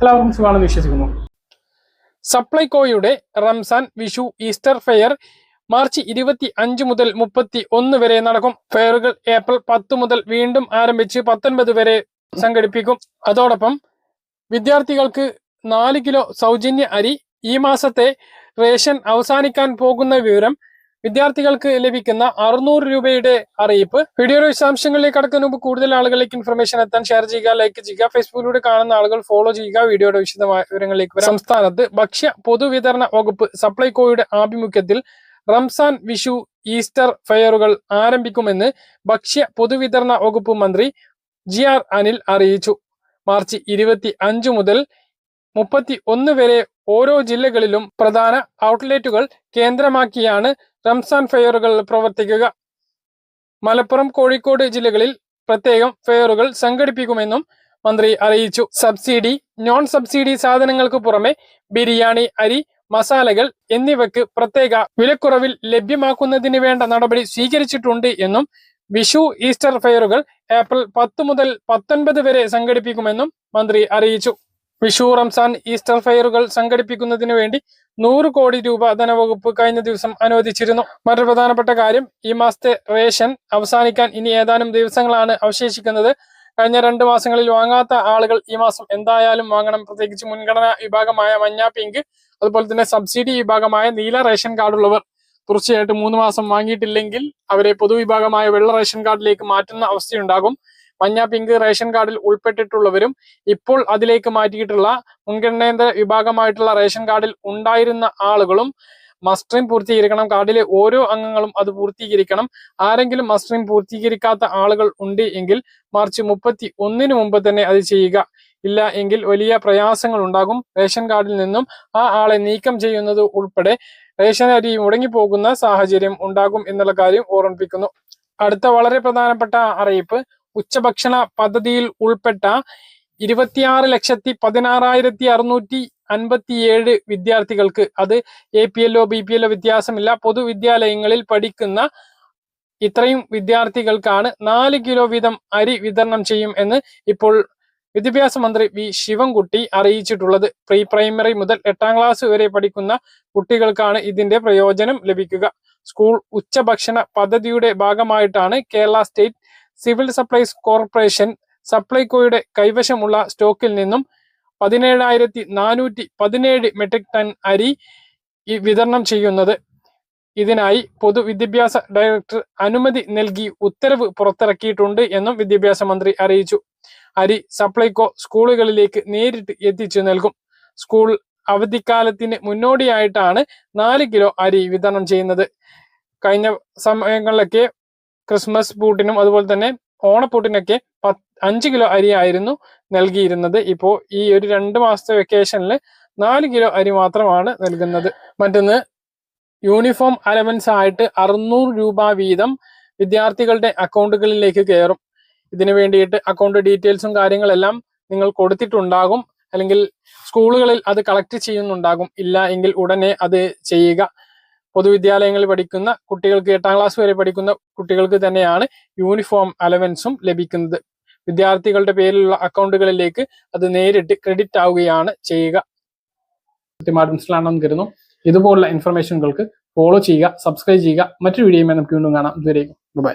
എല്ലാവർക്കും സുഖമാണെന്ന് വിശ്വസിക്കുന്നു. സപ്ലൈകോയുടെ Ramzan Vishu Easter fair March ഇരുപത്തി അഞ്ച് മുതൽ മുപ്പത്തി ഒന്ന് വരെ നടക്കും. ഫെയറുകൾ ഏപ്രിൽ പത്ത് മുതൽ വീണ്ടും ആരംഭിച്ച് പത്തൊൻപത് വരെ സംഘടിപ്പിക്കും. അതോടൊപ്പം വിദ്യാർത്ഥികൾക്ക് നാല് കിലോ സൗജന്യ അരി ഈ മാസത്തെ റേഷൻ അവസാനിക്കാൻ പോകുന്ന വിവരം വിദ്യാർത്ഥികൾക്ക് ലഭിക്കുന്ന അറുന്നൂറ് രൂപയുടെ അറിയിപ്പ്. വീഡിയോയുടെ വിശദാംശങ്ങളിലേക്ക് കടക്കുന്ന മുമ്പ് കൂടുതൽ ആളുകളിലേക്ക് ഇൻഫർമേഷൻ എത്താൻ ഷെയർ ചെയ്യുക ലൈക്ക് ചെയ്യുക ഫേസ്ബുക്കിലൂടെ കാണുന്ന ആളുകൾ ഫോളോ ചെയ്യുക വീഡിയോയുടെ വിശദമായ വിവരങ്ങളിലേക്ക് വരാം. സംസ്ഥാനത്ത് ഭക്ഷ്യ പൊതുവിതരണ വകുപ്പ് സപ്ലൈകോയുടെ ആഭിമുഖ്യത്തിൽ റംസാൻ വിഷു ഈസ്റ്റർ ഫെയറുകൾ ആരംഭിക്കുമെന്ന് ഭക്ഷ്യ പൊതുവിതരണ വകുപ്പ് മന്ത്രി ജി ആർ അനിൽ അറിയിച്ചു. മാർച്ച് ഇരുപത്തി അഞ്ച് മുതൽ മുപ്പത്തി ഒന്ന് വരെ ഓരോ ജില്ലകളിലും പ്രധാന ഔട്ട്ലെറ്റുകൾ കേന്ദ്രമാക്കിയാണ് റംസാൻ ഫെയറുകൾ പ്രവർത്തിക്കുക. മലപ്പുറം കോഴിക്കോട് ജില്ലകളിൽ പ്രത്യേകം ഫെയറുകൾ സംഘടിപ്പിക്കുമെന്നും മന്ത്രി അറിയിച്ചു. സബ്സിഡി നോൺ സബ്സിഡി സാധനങ്ങൾക്ക് പുറമെ ബിരിയാണി അരി മസാലകൾ എന്നിവയ്ക്ക് പ്രത്യേക വിലക്കുറവിൽ ലഭ്യമാക്കുന്നതിന് വേണ്ട നടപടി സ്വീകരിച്ചിട്ടുണ്ട് എന്നും വിഷു ഈസ്റ്റർ ഫെയറുകൾ ഏപ്രിൽ പത്ത് മുതൽ പത്തൊൻപത് വരെ സംഘടിപ്പിക്കുമെന്നും മന്ത്രി അറിയിച്ചു. വിഷു റംസാൻ ഈസ്റ്റർ ഫെയറുകൾ സംഘടിപ്പിക്കുന്നതിന് വേണ്ടി നൂറ് കോടി രൂപ ധനവകുപ്പ് കഴിഞ്ഞ ദിവസം അനുവദിച്ചിരുന്നു. മറ്റൊരു പ്രധാനപ്പെട്ട കാര്യം ഈ മാസത്തെ റേഷൻ അവസാനിക്കാൻ ഇനി ഏതാനും ദിവസങ്ങളാണ് അവശേഷിക്കുന്നത്. കഴിഞ്ഞ രണ്ട് മാസങ്ങളിൽ വാങ്ങാത്ത ആളുകൾ ഈ മാസം എന്തായാലും വാങ്ങണം. പ്രത്യേകിച്ച് മുൻഗണനാ വിഭാഗമായ മഞ്ഞ പിങ്ക് അതുപോലെ തന്നെ സബ്സിഡി വിഭാഗമായ നീല റേഷൻ കാർഡുള്ളവർ തീർച്ചയായിട്ടും മൂന്ന് മാസം വാങ്ങിയിട്ടില്ലെങ്കിൽ അവരെ പൊതുവിഭാഗമായ വെള്ള റേഷൻ കാർഡിലേക്ക് മാറ്റുന്ന അവസ്ഥയുണ്ടാകും. മഞ്ഞ പിങ്ക് റേഷൻ കാർഡിൽ ഉൾപ്പെട്ടിട്ടുള്ളവരും ഇപ്പോൾ അതിലേക്ക് മാറ്റിയിട്ടുള്ള മുൻഗണനേന്ദ്ര വിഭാഗമായിട്ടുള്ള റേഷൻ കാർഡിൽ ഉണ്ടായിരുന്ന ആളുകളും മസ്റ്ററിം പൂർത്തീകരിക്കണം. കാർഡിലെ ഓരോ അംഗങ്ങളും അത് പൂർത്തീകരിക്കണം. ആരെങ്കിലും മസ്റ്ററിം പൂർത്തീകരിക്കാത്ത ആളുകൾ ഉണ്ട് എങ്കിൽ മാർച്ച് മുപ്പത്തി ഒന്നിന് മുമ്പ് തന്നെ അത് ചെയ്യുക. ഇല്ല എങ്കിൽ വലിയ പ്രയാസങ്ങൾ ഉണ്ടാകും. റേഷൻ കാർഡിൽ നിന്നും ആ ആളെ നീക്കം ചെയ്യുന്നത് ഉൾപ്പെടെ റേഷൻ അരി മുടങ്ങിപ്പോകുന്ന സാഹചര്യം ഉണ്ടാകും എന്നുള്ള കാര്യം ഓർമ്മിപ്പിക്കുന്നു. അടുത്ത വളരെ പ്രധാനപ്പെട്ട അറിയിപ്പ് ഉച്ചഭക്ഷണ പദ്ധതിയിൽ ഉൾപ്പെട്ട ഇരുപത്തിയാറ് ലക്ഷത്തി പതിനാറായിരത്തി അറുന്നൂറ്റി അൻപത്തിയേഴ് വിദ്യാർത്ഥികൾക്ക് അത് എ പി എല്ലോ ബി പി എല്ലോ വ്യത്യാസമില്ല. പൊതുവിദ്യാലയങ്ങളിൽ പഠിക്കുന്ന ഇത്രയും വിദ്യാർത്ഥികൾക്കാണ് നാല് കിലോ വീതം അരി വിതരണം ചെയ്യും എന്ന് ഇപ്പോൾ വിദ്യാഭ്യാസ മന്ത്രി വി ശിവൻകുട്ടി അറിയിച്ചിട്ടുള്ളത്. പ്രീ പ്രൈമറി മുതൽ എട്ടാം ക്ലാസ് വരെ പഠിക്കുന്ന കുട്ടികൾക്കാണ് ഇതിന്റെ പ്രയോജനം ലഭിക്കുക. സ്കൂൾ ഉച്ചഭക്ഷണ പദ്ധതിയുടെ ഭാഗമായിട്ടാണ് Kerala state civil supplies corporation സപ്ലൈകോയുടെ കൈവശമുള്ള സ്റ്റോക്കിൽ നിന്നും പതിനേഴായിരത്തി നാനൂറ്റി പതിനേഴ് മെട്രിക് ടൺ അരി വിതരണം ചെയ്യുന്നത്. ഇതിനായി പൊതുവിദ്യാഭ്യാസ ഡയറക്ടർ അനുമതി നൽകി ഉത്തരവ് പുറത്തിറക്കിയിട്ടുണ്ട് എന്നും വിദ്യാഭ്യാസ മന്ത്രി അറിയിച്ചു. അരി സപ്ലൈകോ സ്കൂളുകളിലേക്ക് നേരിട്ട് എത്തിച്ചു നൽകും. സ്കൂൾ അവധിക്കാലത്തിന് മുന്നോടിയായിട്ടാണ് നാല് കിലോ അരി വിതരണം ചെയ്യുന്നത്. കഴിഞ്ഞ സമയങ്ങളിലൊക്കെ ക്രിസ്മസ് പൂട്ടിനും അതുപോലെ തന്നെ ഓണപ്പൂട്ടിനൊക്കെ പത്ത് അഞ്ച് കിലോ അരി ആയിരുന്നു നൽകിയിരുന്നത്. ഇപ്പോൾ ഈ ഒരു രണ്ട് മാസത്തെ വെക്കേഷനിൽ നാല് കിലോ അരി മാത്രമാണ് നൽകുന്നത്. മറ്റൊന്ന് യൂണിഫോം അലവൻസ് ആയിട്ട് അറുന്നൂറ് രൂപ വീതം വിദ്യാർത്ഥികളുടെ അക്കൗണ്ടുകളിലേക്ക് കയറും. ഇതിനു വേണ്ടിയിട്ട് അക്കൗണ്ട് ഡീറ്റെയിൽസും കാര്യങ്ങളെല്ലാം നിങ്ങൾ കൊടുത്തിട്ടുണ്ടാകും. അല്ലെങ്കിൽ സ്കൂളുകളിൽ അത് കളക്ട് ചെയ്യുന്നുണ്ടാകും. ഇല്ല എങ്കിൽ ഉടനെ അത് ചെയ്യുക. പൊതുവിദ്യാലയങ്ങളിൽ പഠിക്കുന്ന കുട്ടികൾക്ക് എട്ടാം ക്ലാസ് വരെ പഠിക്കുന്ന കുട്ടികൾക്ക് തന്നെയാണ് യൂണിഫോം അലവൻസും ലഭിക്കുന്നത്. വിദ്യാർത്ഥികളുടെ പേരിലുള്ള അക്കൗണ്ടുകളിലേക്ക് അത് നേരിട്ട് ക്രെഡിറ്റ് ആവുകയാണ് ചെയ്യുക. കൃത്യമായിട്ട് മനസ്സിലാണെന്ന് കരുതുന്നു. ഇതുപോലുള്ള ഇൻഫർമേഷനുകൾക്ക് ഫോളോ ചെയ്യുക സബ്സ്ക്രൈബ് ചെയ്യുക. മറ്റൊരു വീഡിയോയുമായി നമുക്ക് വീണ്ടും കാണാം. ഇതുവരെയും ബൈ